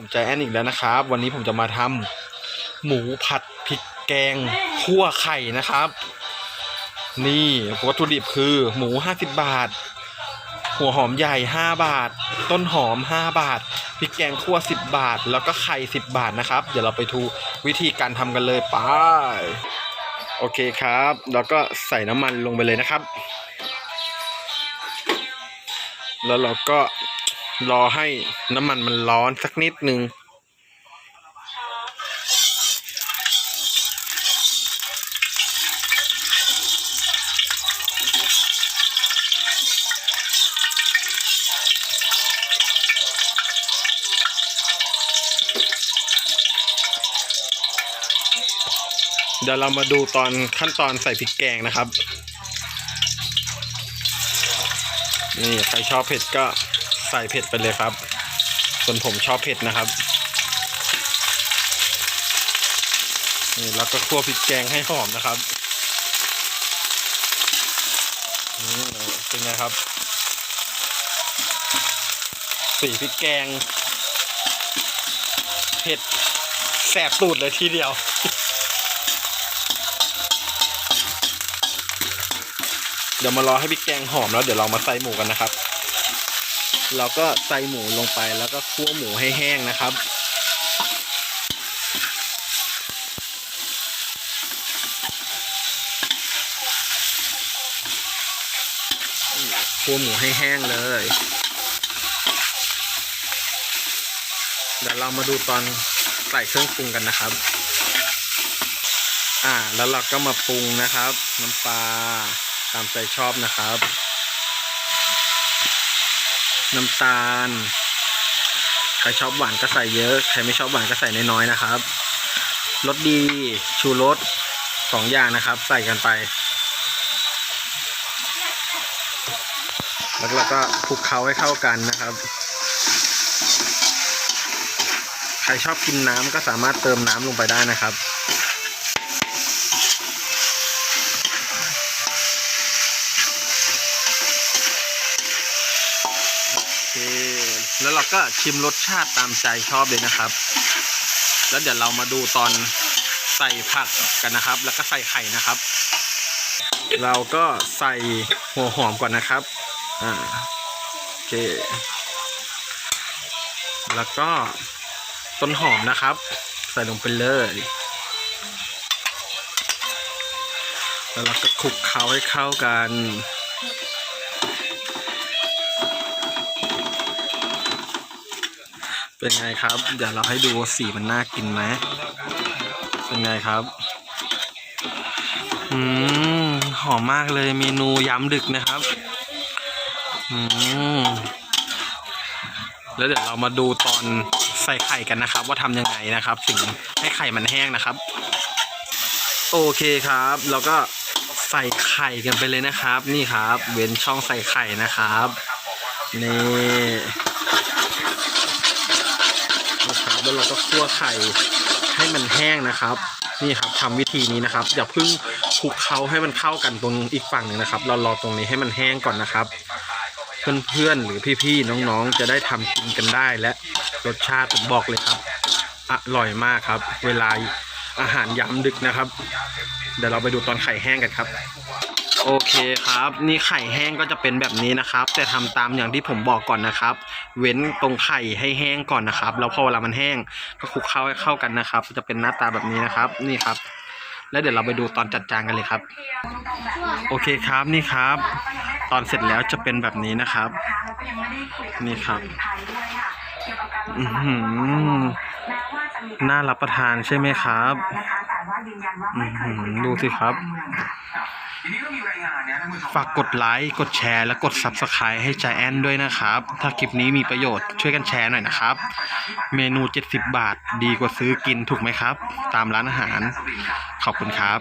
ผมใจแอนอีกแล้วนะครับ วันนี้ผมจะมาทำหมูผัดพริกแกงคั่วไข่นะครับ นี่วัตถุดิบคือหมู50บาท หัวหอมใหญ่5บาท ต้นหอม5บาทพริกแกงคั่ว10บาท แล้วก็ไข่10บาทนะครับ เดี๋ยวเราไปดูวิธีการทำกันเลยไปโอเคครับ แล้วก็ใส่น้ำมันลงไปเลยนะครับ แล้วเราก็ รอให้น้ำมันมันร้อนสักนิดนึง เดี๋ยวเรามาดูตอนขั้นตอนใส่พริกแกงนะครับ นี่ใครชอบเผ็ดก็ ใส่เผ็ดไปเลยครับ ส่วนผมชอบเผ็ดนะครับนี่แล้วก็คั่วพริกแกงให้หอมนะครับนี่เป็นไงครับ สีพริกแกง เผ็ดแสบตูดเลยทีเดียวเดี๋ยวมารอให้พริกแกงหอมแล้วเดี๋ยวเรามาใส่หมูกันนะครับ เราก็ใส่หมูลงไปแล้วก็คั่วหมูให้แห้งนะครับ คั่วหมูให้แห้งเลย เดี๋ยวเรามาดูตอนใส่เครื่องปรุงกันนะครับ อ่า แล้วเราก็มาปรุงนะครับ น้ำปลาตามใจชอบนะครับ น้ำตาล ใครชอบหวานก็ใส่เยอะ ใครไม่ชอบหวานก็ใส่น้อยๆนะครับรสดีชูรสสองอย่างนะครับ ใส่กันไป แล้วเราก็คลุกเคล้าให้เข้ากันนะครับ ใครชอบกินน้ำก็สามารถเติมน้ำลงไปได้นะครับ เคแล้วเราก็ชิมรสชาติตามใจชอบเลยนะครับ แล้วเดี๋ยวเรามาดูตอนใส่ผักกันนะครับ แล้วก็ใส่ไข่นะครับ เราก็ใส่หัวหอมก่อนนะครับอ่าโอเค แล้วก็ต้นหอมนะครับ ใส่ลงไปเลยแล้วเราก็คลุกเคล้าให้เข้ากัน เป็นไงครับ เดี๋ยวเราให้ดูสีมันน่ากินไหมเป็นไงครับ อืม หอมมากเลยเมนูยำดึกนะครับ อืม แล้วเดี๋ยวเรามาดูตอนใส่ไข่กันนะครับ ว่าทำยังไงนะครับ ถึงให้ไข่มันแห้งนะครับ โอเคครับแล้วก็ใส่ไข่กันไปเลยนะครับ นี่ครับ เว้นช่องใส่ไข่นะครับ นี่ แล้วเราก็คั่วไข่ให้มันแห้งนะครับนี่ครับทำวิธีนี้นะครับ อย่าเพิ่งคลุกเคล้าให้มันเข้ากันตรงอีกฝั่งหนึ่งนะครับ เรารอตรงนี้ให้มันแห้งก่อนนะครับ เพื่อนๆหรือพี่ๆน้องๆจะได้ทำกินกันได้และรสชาติผมบอกเลยครับอร่อยมากครับ เวลาอาหารยามดึกนะครับ เดี๋ยวเราไปดูตอนไข่แห้งกันครับ โอเคครับ นี่ไข่แห้งก็จะเป็นแบบนี้นะครับ แต่ทำตามอย่างที่ผมบอกก่อนนะครับ เว้นตรงไข่ให้แห้งก่อนนะครับ แล้วพอเวลามันแห้งก็คลุกเข้าให้เข้ากันนะครับ จะเป็นหน้าตาแบบนี้นะครับ นี่ครับ แล้วเดี๋ยวเราไปดูตอนจัดจานกันเลยครับ โอเคครับนี่ครับ ตอนเสร็จแล้วจะเป็นแบบนี้นะครับ นี่ครับน่ารับประทานใช่ไหมครับดูสิครับ ฝากกดไลค์กดแชร์และกด Subscribe ให้ใจแอนด้วยนะครับ ถ้าคลิปนี้มีประโยชน์ช่วยกันแชร์หน่อยนะครับ เมนู 70 บาท ดีกว่าซื้อกินถูกไหมครับ ตามร้านอาหาร ขอบคุณครับ